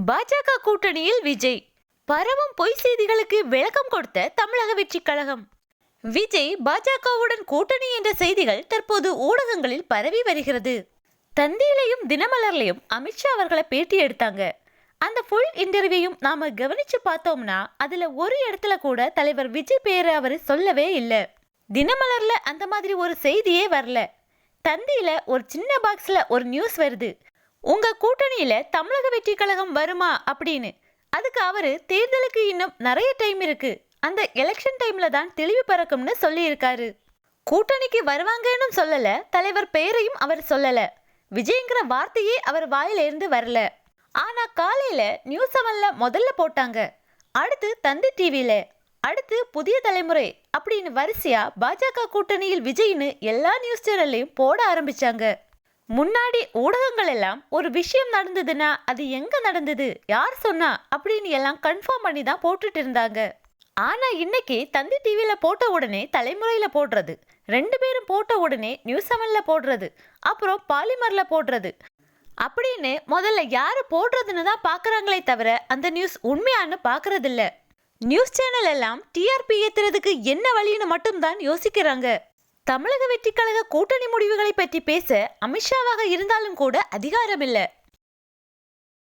பாஜக கூட்டணியில் விஜய். பரவும் பொய் செய்திகளுக்கு விளக்கம் கொடுத்த தமிழக வெற்றி கழகம். விஜய் பாஜகவுடன் கூட்டணி என்ற செய்திகள் தற்போது ஊடகங்களில் பரவி வருகிறது. தந்தியிலையும் தினமலர்லையும் அமித்ஷா அவர்களை பேட்டி எடுத்தாங்க. அந்த ஃபுல் இன்டர்வியூயும் நாம கவனிச்சு பார்த்தோம்னா அதுல ஒரு இடத்துல கூட தலைவர் விஜய் பேரை அவர் சொல்லவே இல்லை. தினமலர்ல அந்த மாதிரி ஒரு செய்தியே வரல. தந்தியில ஒரு சின்ன பாக்ஸ்ல ஒரு நியூஸ் வருது. உங்கள் கூட்டணியில் தமிழக வெற்றி கழகம் வருமா அப்படின்னு? அதுக்கு அவர் தேர்தலுக்கு இன்னும் நிறைய டைம் இருக்குது அந்த எலெக்ஷன் டைமில் தான் தெளிவு பறக்கும்னு சொல்லியிருக்காரு. கூட்டணிக்கு வருவாங்கன்னு சொல்லலை தலைவர் பெயரையும் அவர் சொல்லலை. விஜய்ங்கிற வார்த்தையே அவர் வாயிலிருந்து வரல. ஆனால் காலையில் நியூஸ் செவன்ல முதல்ல போட்டாங்க. அடுத்து தந்தி டிவியில் அடுத்து புதிய தலைமுறை அப்படின்னு வரிசையா பாஜக கூட்டணியில் விஜய்னு எல்லா நியூஸ் சேனல்லையும் போட ஆரம்பிச்சாங்க. முன்னாடி ஊடகங்கள் எல்லாம் ஒரு விஷயம் நடந்ததுன்னா அது எங்க நடந்தது? யார் சொன்னா? அப்படின்னு எல்லாம் கன்ஃபார்ம் பண்ணி தான் போட்டுட்டு இருந்தாங்க. ஆனா இன்னைக்கு தந்தி டிவியில போட்ட உடனே தலைமுறையில போடுறது. ரெண்டு பேரும் போட்ட உடனே நியூஸ் செவன்ல போடுறது. அப்புறம் பாலிமர்ல போடுறது. அப்படின்னு முதல்ல யாரு போடுறதுன்னு தான் பார்க்குறாங்களே தவிர அந்த நியூஸ் உண்மையான்னு பார்க்கறதில்ல. நியூஸ் சேனல் எல்லாம் டிஆர்பி ஏத்துறதுக்கு என்ன வழின்னு மட்டும்தான் யோசிக்கிறாங்க. தமிழக வெற்றிக்கழக கூட்டணி முடிவுகளை பற்றி பேச அமித்ஷாவாக இருந்தாலும் கூட அதிகாரம் இல்லை